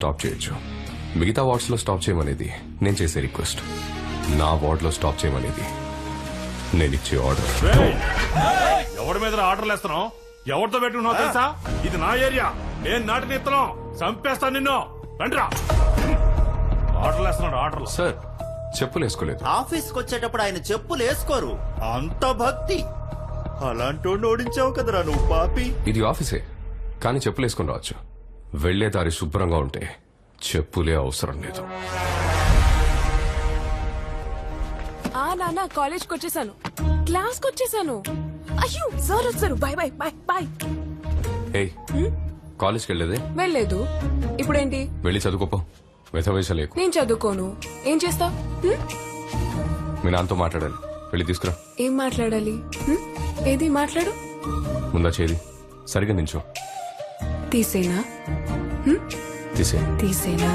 Stop చేయొచ్చు మిగతా వార్డ్స్లో stop చేయమనేది నేను చేసే రిక్వెస్ట్ నా వార్డ్లో స్టాప్ చేయమనేది నేను ఇచ్చే ఆర్డర్! ఎవడి మీద ఆర్డర్లు వేస్తున్నావు? ఎవరితో పెట్టుకున్నావు తెలుసా? ఇది నా ఏరియా. నేను నాటిన ఇత్తనం. చంపేస్తాను నిన్ను. రండిరా. ఆర్డర్లు వేస్తున్నాడు ఆర్డర్లు. సార్ చెప్పులు వేసుకోలేదు. ఆఫీస్కి వచ్చేటప్పుడు ఆయన చెప్పులు వేసుకోరు. అంత భక్తి. అలాంటి ఓడించావు కదరా నువ్వు పాపి. ఇది ఆఫీసే. కానీ చెప్పులు వేసుకుని రావచ్చు. వెళ్ళే దారి శుభ్రంగా ఉంటే చెప్పులే అవసరం లేదు. ఆ నాన్న కాలేజ్కి వచ్చేసాను క్లాస్కి వచ్చేసాను అయ్యో సార్ వచ్చారు బాయ్ బాయ్ బాయ్ బాయ్ ఏయ్ కాలేజ్కి వెళ్ళేదే వెళ్ళలేదు. ఇప్పుడేంటి? వెళ్ళి చదువుకోపో. వెధవేషలేకు నేను చదువుకోను. ఏం చేస్తా? మీ నాన్నతో మాట్లాడాలి. వెళ్ళి తీసుకురా. ఏం మాట్లాడాలి? హ్మ్? ఏది మాట్లాడు? ముందా చేది. సరిగా నించో. తీసేనా? తీసే తీసేనా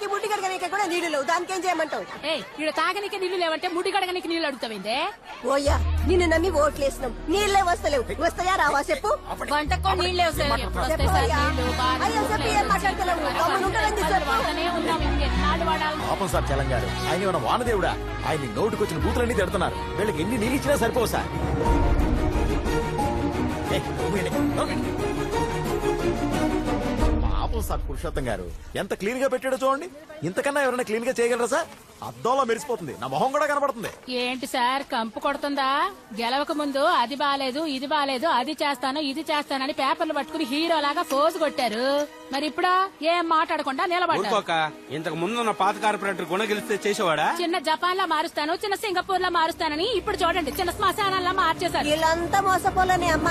మా పొరగానికి బుడ్డి కడగనీకి కూడా నీళ్ళు లేవు. దానికి ఏం చేయమంటావు? ఏయ్ ఇక్కడ తాగనికి నీళ్ళు లేవంటే ముడి కడగనికి నీళ్ళు అడుగుతావిందే? ఓయ్యా నిన్ను నమ్మి ఓట్లేసినాం. నీళ్ళే వస్తలేవు. వస్తాయా రావా చెప్పు. వంటకో నీళ్ళే వస్తాయి సార్ అయ్యో, చెప్పు, ఏం మాట్లాడతలేవు? పాపం తెలంగాణ. ఆయన ఏమైనా వానదేవుడా ఆయన నోటుకొచ్చిన బూతులన్నీ తిడుతున్నారు. వీళ్ళకి ఎన్ని నీళ్ళు ఇచ్చినా సరిపోవు సార్. పాపం సార్ పురుషోత్తం గారు? ఎంత క్లీన్గా పెట్టాడో చూడండి. ఇంతకన్నా ఎవరైనా క్లీన్గా చేయగలరా సార్? అద్దంలో మెరిసిపోతుంది. నా మొహం కూడా కనబడుతుంది ఏంటి సార్ కంపు కొడుతుందా? గెలవక ముందు అది బాలేదు ఇది బాలేదు అది చేస్తాను ఇది చేస్తానని పేపర్లు పట్టుకుని హీరో లాగా ఫోజు కొట్టారు. మరి ఇప్పుడు? ఏం మాట్లాడకుండా నిలబడ్డారు. ఊరుకోక ఇంతకు ముందున్న పాత కార్పొరేటర్ గుణ గెలిస్తే చేసేవాడా? చిన్న జపాన్ లా మారుస్తాను చిన్న సింగపూర్ లా మారుస్తానని ఇప్పుడు చూడండి చిన్న శ్మశానాల్లో మార్చేశారు. వీళ్ళంతా మోసపోలేని అమ్మ.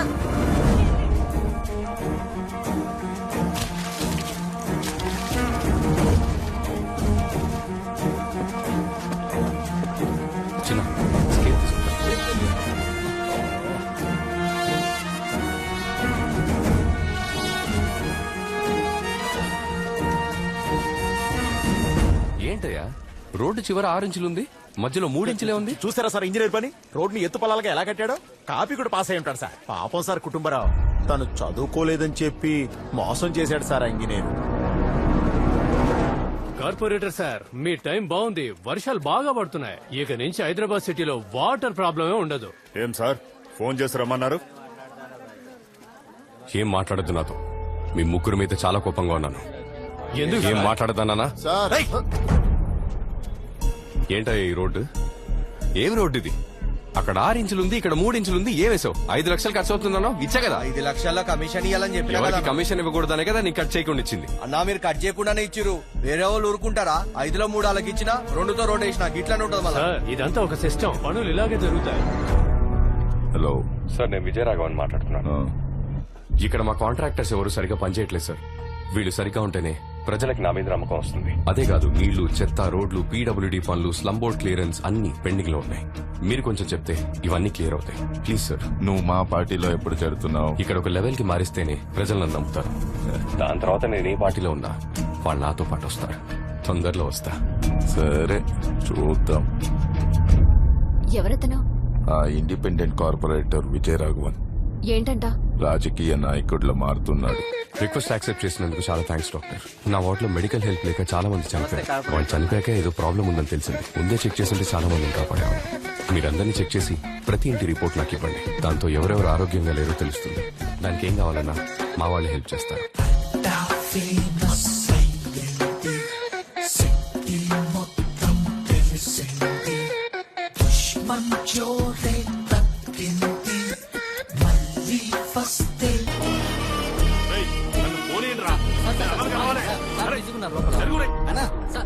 రోడ్డు చివర ఆరు ఇంచులుంది. మధ్యలో మూడు ఇంచులే ఉంది. చూసారా సార్ ఇంజనీర్ పని? రోడ్ని ఎత్తు పొలాలుగా ఎలా కట్టాడో? కాపీ కూడా పాస్ అయి ఉంటాడు సార్. పాపం సార్ కుటుంబరావు. తను చదువుకోలేదని చెప్పి మోసం చేశాడు సార్ ఇంజనీర్. కార్పొరేటర్ సార్ మీ టైం బాగుంది. వర్షాలు బాగా పడుతున్నాయి. ఇక నుంచి హైదరాబాద్ సిటీలో వాటర్ ప్రాబ్లమే ఉండదు. ఏం సార్? ఫోన్ చేసి రమ్మన్నారు? ఏం మాట్లాడద్దు నాతో. మీ ముగ్గురు మీద చాలా కోపంగా ఉన్నాను. ఎందుకు ఏం సార్? ఏంటయ్యా ఈ రోడ్డు? ఏం రోడ్డు ఇది అక్కడ ఆరు ఇంచులుంది ఇక్కడ మూడు ఇంచులుంది ఏ వేసావు? ఐదు లక్షలు ఖర్చు అవుతుందన్నా ఇచ్చా కదా? ఐదు లక్షల కమిషన్ ఇవ్వాలని చెప్పినా ఎవరికి కదా కమిషన్ ఇవ్వకూడదనే కదా నీకు కట్ చేయకుండా ఇచ్చింది. అన్నా మీరు కట్ చేయకుండానే ఇచ్చిరు వేరే వాళ్ళు ఊరుకుంటారా? ఐదులో మూడు వాళ్ళకి ఇచ్చిన రెండుతో రెండు వేసిన ఇట్లానే ఉంటుంది మళ్ళా. సార్ ఇదంతా ఒక సిస్టమ్ పనులు ఇలాగే జరుగుతాయి. హలో. సార్ నేను విజయరాఘవన్ మాట్లాడుతున్నాను. ఇక్కడ మా కాంట్రాక్టర్స్ ఎవరు సరిగా పనిచేయట్లేదు సార్. వీళ్ళు సరిగా ఉంటేనే ప్రజలకు నా మీద నమ్మకం వస్తుంది. అదే కాదు నీళ్ళు చెత్త రోడ్లు పీడబ్ల్యూడీ పనులు స్లమ్ బోర్డ్ క్లియరెన్స్ అన్ని పెండింగ్లో ఉన్నాయి. మీరు కొంచెం చెప్తే ఇవన్నీ క్లియర్ అవుతాయి. Please sir. నువ్వు మా పార్టీలో ఎప్పుడు చేరుతున్నావు? ఇక్కడ ఒక లెవెల్కి మారిస్తేనే ప్రజలు నన్ను నమ్ముతారు. దాని తర్వాత నేను ఏ పార్టీలో ఉన్నా వాళ్ళు నాతో పాటు వస్తారు. తొందరలో వస్తా. సరే చూద్దాం. ఎవరతను? ఆ ఇండిపెండెంట్ కార్పొరేటర్ విజయ్ రాఘవన్. ఏంటంట? రాజకీయ నాయకుడిలో మారుతున్నాడు. రిక్వెస్ట్ యాక్సెప్ట్ చేసినందుకు చాలా థ్యాంక్స్ డాక్టర్ నా వార్డులో మెడికల్ హెల్ప్ లేక చాలా మంది చనిపోయారు వాళ్ళు చనిపోయాక ఏదో ప్రాబ్లం ఉందని తెలిసింది. ముందే చెక్ చేస్తుంటే చాలా మందిని కాపాడేవాళ్ళు. మీరందరినీ చెక్ చేసి ప్రతి ఇంటి రిపోర్ట్ నాకు ఇవ్వండి. దాంతో ఎవరెవరు ఆరోగ్యంగా లేరో తెలుస్తుంది. దానికి ఏం కావాలన్నా మా వాళ్ళు హెల్ప్ చేస్తారు.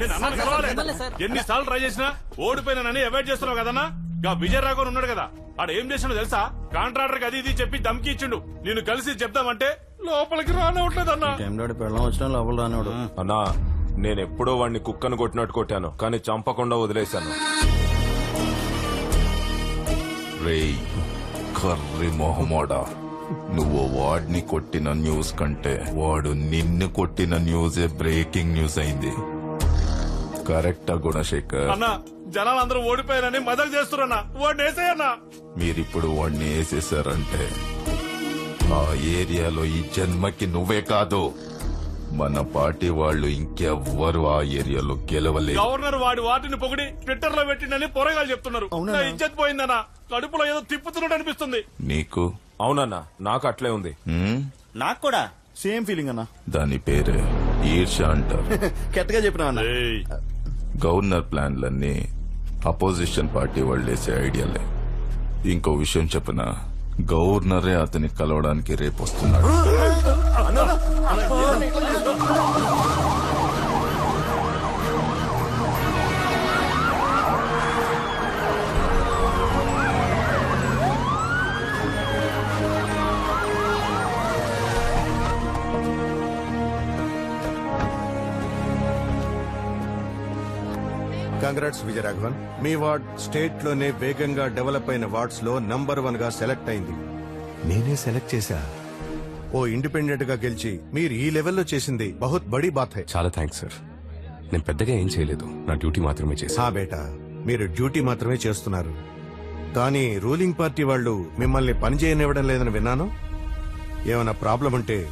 నేను అన్నది కలవాలి. ఎన్నిసార్లు ట్రై చేసినా ఓడిపోయినానని అవాయిడ్ చేస్తున్నావు కదన్నా ఇక విజయ రాఘవన్ ఉన్నాడు కదా. ఆడ ఏం చేసినాడో తెలుసా? కాంట్రాక్టర్కి అది ఇది చెప్పి దమ్కి ఇచ్చిండు. నేను కలిసి చెప్దామంటే లోపలికి రానవట్లేదన్నా అన్నా. నేను ఎప్పుడో వాడిని కుక్కను కొట్టినట్టు కొట్టాను కానీ చంపకుండా వదిలేశాను. రేయ్ కర్రి మొహమోడా. నువ్వు వాడిని కొట్టిన న్యూస్ కంటే వాడు నిన్ను కొట్టిన న్యూసే బ్రేకింగ్ న్యూస్ అయింది. కరెక్టా గుణశేఖర్. అన్నా జనాలందరూ ఓడిపోయారని మదక్ చేస్తున్నా ఓడి వేసేయన్నా. మీరిప్పుడు వాడిని వేసేసారంటే ఆ ఏరియాలో ఈ జన్మకి నువ్వే కాదు మన పార్టీ వాళ్ళు ఇంకెవ్వరు ఆ ఏరియాలో గెలవలేదు. గవర్నర్ వాడి వాటిని పొగిడి ట్విట్టర్లో పెట్టిండని పొరగాలు చెప్తున్నారు. నా ఇజ్జత్ పోయిందన్నా. కడుపులో ఏదో తిప్పుతున్నట్టు అనిపిస్తుంది. నీకు? అవునన్నా నాకు అట్లే ఉంది. హ్మ్? నాకు కూడా. సేమ్ ఫీలింగ్ అన్నా. దాని పేరే ఈర్ష అంటారు. కెట్టగా చెప్పినా అన్న ఏయ్, గవర్నర్ ప్లాన్లన్నీ అపోజిషన్ పార్టీ వాళ్ళు వేసే ఐడియాలే ఇంకో విషయం చెప్పిన గవర్నరే అతని కలవడానికి రేపు వస్తున్నాడు కంగ్రాట్స్ విజయరాఘవన్ మీ వార్డ్ స్టేట్లోనే వేగంగా డెవలప్ అయిన వార్డ్స్లో నంబర్ వన్గా సెలెక్ట్ అయింది. నేనే సెలెక్ట్ చేశా. ఓ ఇండిపెండెంట్గా గెలిచి మీరు ఈ లెవెల్లో చేసింది బహుత్ బడి బాత్ హై చాలా థ్యాంక్స్ సార్. నేను పెద్దగా ఏం చేయలేదు. నా డ్యూటీ మాత్రమే హా బేటా మీరు డ్యూటీ మాత్రమే చేస్తున్నారు. కానీ రూలింగ్ పార్టీ వాళ్ళు మిమ్మల్ని పని చేయనివ్వడం లేదని విన్నాను. ఏమైనా ప్రాబ్లం ఉంటే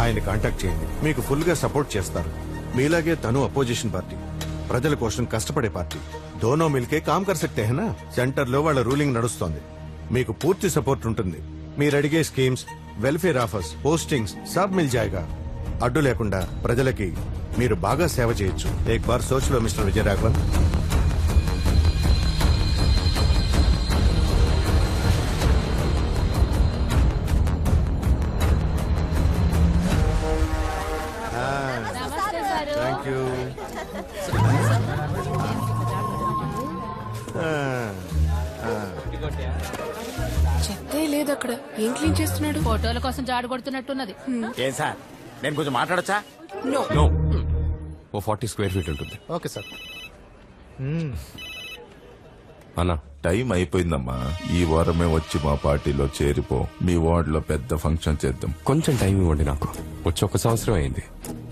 ఆయన కాంటాక్ట్ చేయండి. మీకు ఫుల్గా సపోర్ట్ చేస్తారు. మీలాగే తను అపోజిషన్ పార్టీ. ప్రజల కోసం కష్టపడే పార్టీ. దోనో మిల్కే కామ్ కర్ సక్తే హనా? సెంటర్లో వాళ్ళ రూలింగ్ నడుస్తోంది. మీకు పూర్తి సపోర్ట్ ఉంటుంది. మీరు అడిగే స్కీమ్స్ వెల్ఫేర్ ఆఫర్స్ పోస్టింగ్స్ సబ్ మిల్ జాయిగా. అడ్డు లేకుండా ప్రజలకి మీరు బాగా సేవ చేయొచ్చు. ఏక్ బార్ సోచ్లో మిస్టర్ విజయరాఘవన్. అక్కడ? ఏం క్లీన్ చేస్తున్నాడు? ఫోటోల కోసం జాడు కొడుతున్నట్టున్నది. ఏం సార్? నేను కొంచెం మాట్లాడొచ్చా? నో నో ఓ ఫార్టీ స్క్వేర్ ఫీట్ ఉంటుంది. Okay sir. అన్నా టైం అయిపోయిందమ్మా. ఈ వారమే వచ్చి మా పార్టీలో చేరిపో. మీ వార్డ్లో పెద్ద ఫంక్షన్ చేద్దాం. కొంచెం టైం ఇవ్వండి నాకు. వచ్చి ఒక సంవత్సరం అయింది.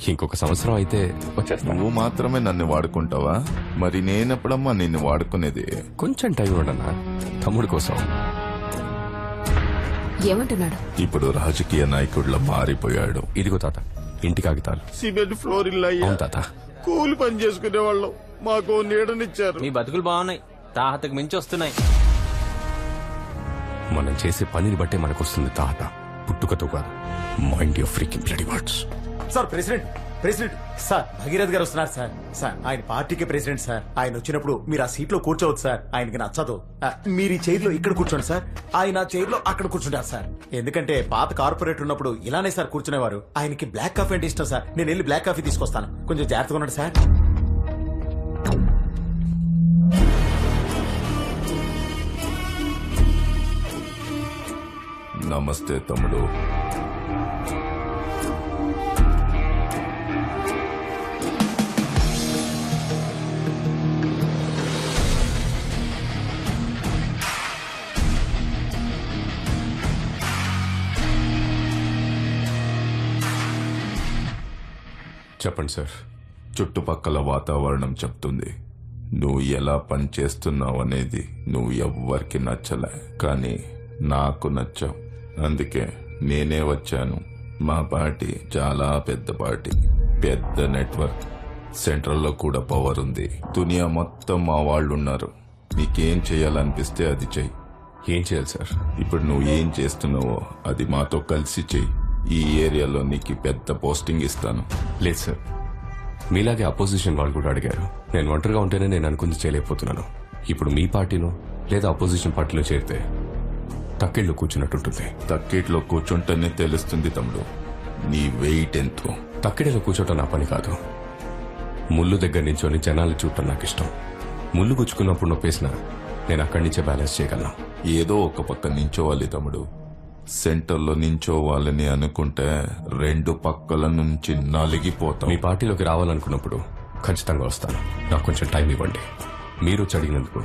ఇంకొక సంవత్సరం అయితే వచ్చేస్తాను నువ్వు మాత్రమే నన్ను వాడుకుంటావా? మరి నేనెప్పుడమ్మా నిన్ను వాడుకునేది? కొంచెం టైం ఇవ్వండి అన్నా. తమ్ముడు కోసం. ఏమంటున్నాడు? ఇప్పుడు రాజకీయ నాయకుడిలో మారిపోయాడు. ఇదిగో తాత ఇంటి కాగితాలు సిమెంట్ ఫ్లోర్ ఇల్లు అయ్యా. అవును తాత. కూలి పని చేసుకునే వాళ్ళం. మాకు నీడనిచ్చారు. మీ బతుకులు బాగున్నాయి. తాహతకు మించి వస్తున్నాయి. మనం చేసే పనిని బట్టే మనకు వస్తుంది తాత. పుట్టుకతో కాదు. Mind of freaking bloody words sir president president. Sir Bhagirath garu వస్తున్నారు సార్. సార్ ఆయన పార్టీకి ప్రెసిడెంట్ సార్. ఆయన వచ్చినప్పుడు మీరు ఆ సీట్లో కూర్చోవచ్చు సార్. ఆయనకి నచ్చదు. ఆ, మీరు ఈ చైర్లో ఇక్కడ కూర్చోండి సార్. ఆయన ఆ చైర్లో అక్కడ కూర్చుంటారు సార్. ఎందుకంటే పాత కార్పొరేట్ ఉన్నప్పుడు ఇలానే సార్ కూర్చునేవారు. ఆయనకి బ్లాక్ కాఫీ అంటే ఇష్టం సార్. నేను వెళ్ళి బ్లాక్ కాఫీ తీసుకొస్తాను. కొంచెం జాగ్రత్తగా ఉండండి సార్. నమస్తే తమ్ముడు. చెప్పండి సార్. చుట్టుపక్కల వాతావరణం చెప్తుంది. నువ్వు ఎలా పని చేస్తున్నావు అనేది నువ్వు ఎవ్వరికి నచ్చలే. కానీ నాకు నచ్చావు. అందుకే నేనే వచ్చాను. మా పార్టీ చాలా పెద్ద పార్టీ. పెద్ద నెట్వర్క్. సెంట్రల్లో కూడా పవర్ ఉంది. దునియా మొత్తం మా వాళ్ళు ఉన్నారు నీకేం చేయాలనిపిస్తే అది చెయ్యి. ఏం చేయాలి సార్? ఇప్పుడు నువ్వు ఏం చేస్తున్నావో అది మాతో కలిసి చెయ్యి. ఈ ఏరియాలో నీకు పెద్ద పోస్టింగ్ ఇస్తాను. లేదు సార్. మీలాగే అపోజిషన్ వాళ్ళు కూడా అడిగారు. నేను ఒంటరిగా ఉంటేనే నేను అనుకుంది చేయలేకపోతున్నాను. ఇప్పుడు మీ పార్టీలో లేదా అపోజిషన్ పార్టీలో చేరితే తక్కిళ్ళు కూర్చున్నట్టుంటుంది తక్కిట్లో కూర్చుంటేనే తెలుస్తుంది తమ్ముడు. నీ వెయిట్ ఎంతో. తక్కిడిలో కూర్చోటం నా పని కాదు. ముళ్ళు దగ్గర నించొని జనాలు చూడటం నాకు ఇష్టం. ముళ్ళు గుచ్చుకున్నప్పుడు నొప్పేసిన నేను అక్కడి నుంచే బ్యాలెన్స్ చేయగలను. ఏదో ఒక పక్క నించోవాలి తమ్ముడు. సెంటర్లో నించోవాలని అనుకుంటే రెండు పక్కల నుంచి నలిగిపోతాం. మీ పార్టీలోకి రావాలనుకున్నప్పుడు ఖచ్చితంగా వస్తాను. నాకు కొంచెం టైం ఇవ్వండి. మీరు వచ్చి అడిగినందుకు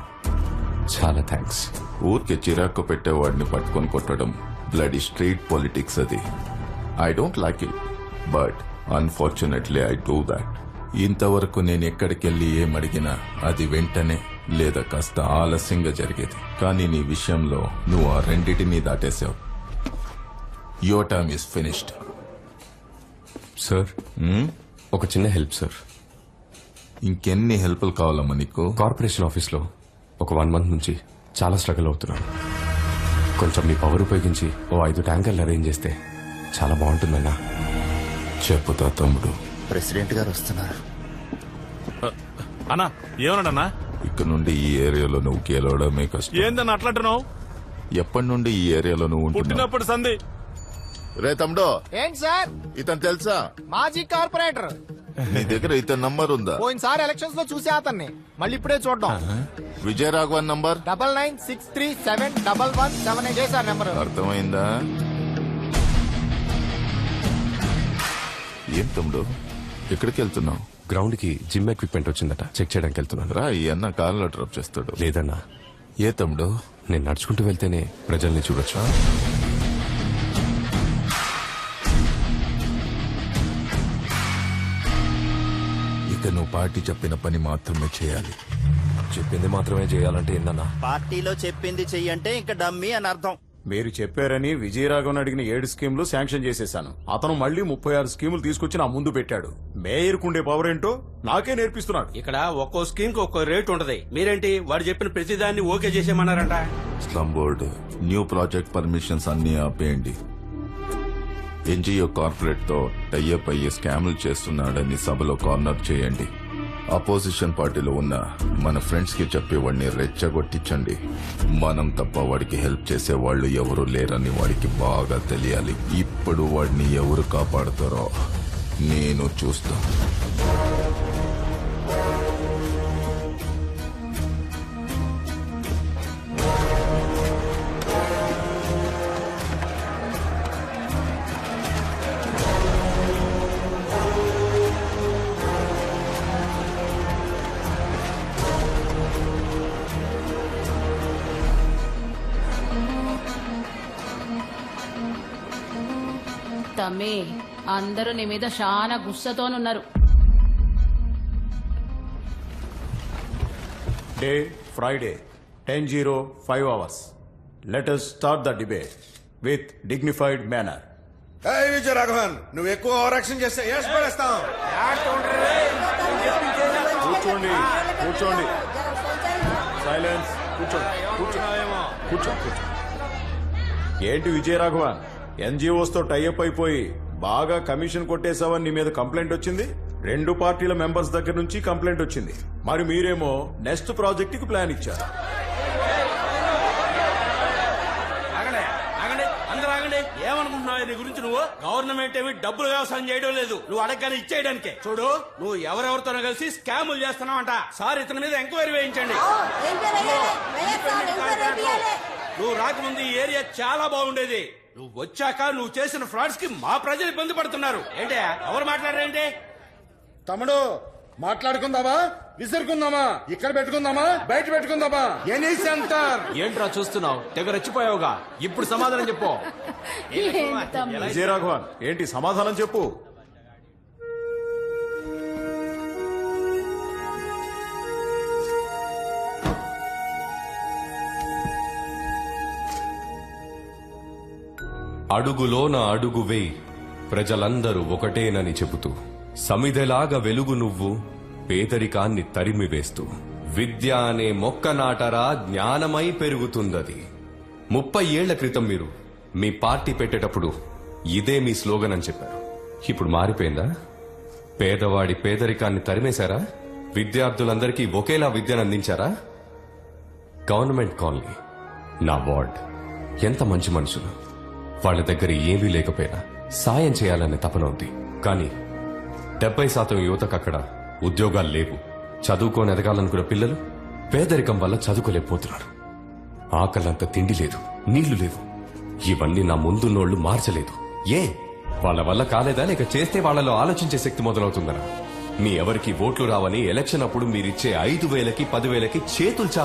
చాలా థ్యాంక్స్ ఊరికే చిరాకు పెట్టేవాడిని పట్టుకొని కొట్టడం బ్లడీ స్ట్రీట్ పాలిటిక్స్ అది. I don't like it but unfortunately I do that ఇంతవరకు నేను ఎక్కడికెళ్ళి ఏమడిగినా అది వెంటనే లేదా కాస్త ఆలస్యంగా జరిగేది. కానీ నీ విషయంలో నువ్వు ఆ రెండిటిని దాటేశావు. Your time is finished sir ఒక చిన్న హెల్ప్ సార్ ఇంకెన్ని హెల్ప్లు కావాలమ్మా నీకు? కార్పొరేషన్ ఆఫీస్లో ఒక వన్ మంత్ నుంచి చాలా స్ట్రగుల్ అవుతున్నాను. కొంచెం మీ పవర్ ఉపయోగించి ఓ ఐదు ట్యాంకర్లు అరేంజ్ చేస్తే చాలా బాగుంటుందన్నా. చెప్పుతా తమ్ముడు. ప్రెసిడెంట్ గారు వస్తున్నారు. అన్నా ఏమన్నాడన్నా? ఇక నుండి ఈ ఏరియాలో నువ్వు గెలవడమే కష్టం. ఏందన్నా అట్లంటున్నావు ఎప్పటి నుండి ఈ ఏరియాలో నువ్వు ఉంటున్నావు? పుట్టినప్పుడు సంధి. రే తమ్ముడు. ఏంటి సార్? ఇతను తెలుసా? మాజీ కార్పొరేటర్. నీ దగ్గర ఇతని నంబర్ ఉందా? పోయినసారి ఎలక్షన్స్లో చూసే అతన్ని. మళ్ళీ ఇప్పుడే చూడడం. Vijaya Raghavan number? Double nine six three seven double one seven eight. Sir number. అర్థమైందా? ఏం తమ్ముడు? ఎక్కడికి వెళ్తున్నావు? గ్రౌండ్కి జిమ్ ఎక్విప్మెంట్ వచ్చిందట. చెక్ చేయడానికి వెళ్తున్నాను. రా ఈ అన్న కార్లో డ్రాప్ చేస్తాడు. లేదన్నా. ఏ తమ్ముడు? నేను నడుచుకుంటూ వెళ్తేనే ప్రజల్ని చూడొచ్చు? నువ్వు పార్టీ చెప్పిన పని మాత్రమే చేయాలి. చెప్పింది మాత్రమే చేయాలంటే ఏందన్నా? పార్టీలో చెప్పింది చెయ్యంటే ఇంకా డమ్మీ అని అర్థం. మీరు చెప్పారని విజయరాఘవన్ అడిగిన ఏడు స్కీములు శాంక్షన్ చేసేశాను. అతను మళ్ళీ ముప్పై ఆరు స్కీములు తీసుకొచ్చి నా ముందు పెట్టాడు. మేయర్ కుండే పవర్ ఏంటో నాకే నేర్పిస్తున్నాడు. ఇక్కడ ఒక్కో స్కీమ్కి ఒక్కో రేట్ ఉంటది. మీరేంటి? వాడు చెప్పిన ప్రతిదాన్ని okay చేసేయమన్నారంట. Slum board new project permissions అన్ని ఆపేయండి. ఎన్జిఓ కార్పొరేట్తో టైఅప్ అయ్యి స్కామ్లు చేస్తున్నాడని సభలో కార్నర్ చేయండి. అపోజిషన్ పార్టీలో ఉన్న మన ఫ్రెండ్స్కి చెప్పి వాడిని రెచ్చగొట్టించండి. మనం తప్ప వాడికి హెల్ప్ చేసే వాళ్ళు ఎవరు లేరని వాడికి బాగా తెలియాలి. ఇప్పుడు వాడిని ఎవరు కాపాడుతారో నేను చూస్తాను. తమ్మి అందరూ నీ మీద చాలా గుస్సతోనున్నారు. Day Friday ten zero five hours let us start the debate with dignified manner Vijaya Raghavan నువ్వు ఎక్కువ ఓవరాక్షన్ చేస్తే ఏసి పడేస్తాం కూర్చోండి కూర్చోండి. సైలెన్స్ కూర్చోండి. కూర్చోండి. కూర్చో కూర్చో. ఏంటి విజయరాఘవన్ ఎన్జిఓస్ తో టైఅప్ అయిపోయి బాగా కమిషన్ కొట్టేశావని నీ మీద కంప్లైంట్ వచ్చింది? రెండు పార్టీల మెంబర్స్ దగ్గర నుంచి కంప్లైంట్ వచ్చింది. మరి మీరేమో నెక్స్ట్ ప్రాజెక్ట్కి ప్లాన్ ఇచ్చారు. ఏమనుకుంటున్నావు? నీ గురించి నువ్వు గవర్నమెంట్ ఏమి డబ్బులు వ్యవసాయం చేయడం లేదు. నువ్వు అడగగానే ఇచ్చేయడానికే. చూడు నువ్వు ఎవరెవరితోనో కలిసి స్కాములు చేస్తున్నావంట. సార్ ఇతని మీద ఎంక్వైరీ వేయించండి. నువ్వు రాకముందు ఈ ఏరియా చాలా బాగుండేది. నువ్వు వచ్చాక నువ్వు చేసిన ఫ్రాడ్స్కి మా ప్రజలు ఇబ్బంది పడుతున్నారు. ఏంటి? ఎవరు మాట్లాడారేంటి తమ్ముడు మాట్లాడుకుందామా? విసురుకుందామా? ఇక్కడ పెట్టుకుందామా? బయట పెట్టుకుందామా? Any centre. ఏంట్రా చూస్తున్నావు? తెగ రెచ్చిపోయావుగా. ఇప్పుడు సమాధానం చెప్పు. విజయరాఘవన్ ఏంటి సమాధానం చెప్పు? అడుగులోన అడుగు వేయి. ప్రజలందరూ ఒకటేనని చెబుతూ సమిధెలాగా వెలుగు నువ్వు పేదరికాన్ని తరిమివేస్తూ విద్య అనే మొక్క నాటరా జ్ఞానమై పెరుగుతుందది. ముప్పై ఏళ్ళ క్రితం మీరు మీ పార్టీ పెట్టేటప్పుడు ఇదే మీ స్లోగన్ అని చెప్పారు. ఇప్పుడు మారిపోయిందా? పేదవాడి పేదరికాన్ని తరిమేశారా? విద్యార్థులందరికీ ఒకేలా విద్యను అందించారా? గవర్నమెంట్ కాలనీ నా వార్డ్ ఎంత మంచి మనుషులు. వాళ్ళ దగ్గర ఏమీ లేకపోయినా సాయం చేయాలనే తపన ఉంది. కానీ డెబ్బై శాతం యువతకు అక్కడ ఉద్యోగాలు లేవు. చదువుకొని ఎదగాలనుకున్న పిల్లలు పేదరికం వల్ల చదువుకోలేకపోతున్నారు. ఆకలంత తిండి లేదు నీళ్ళు లేవు. ఇవన్నీ నా ముందున్నోళ్ళు మార్చలేదు. ఏ? వాళ్ళ వల్ల కాలేదా? లేక చేస్తే వాళ్ళలో ఆలోచించే శక్తి మొదలవుతుందనా మీ ఎవరికి ఓట్లు రావని ఎలక్షన్ అప్పుడు మీరిచ్చే ఐదు వేలకి పదివేలకి చేతులు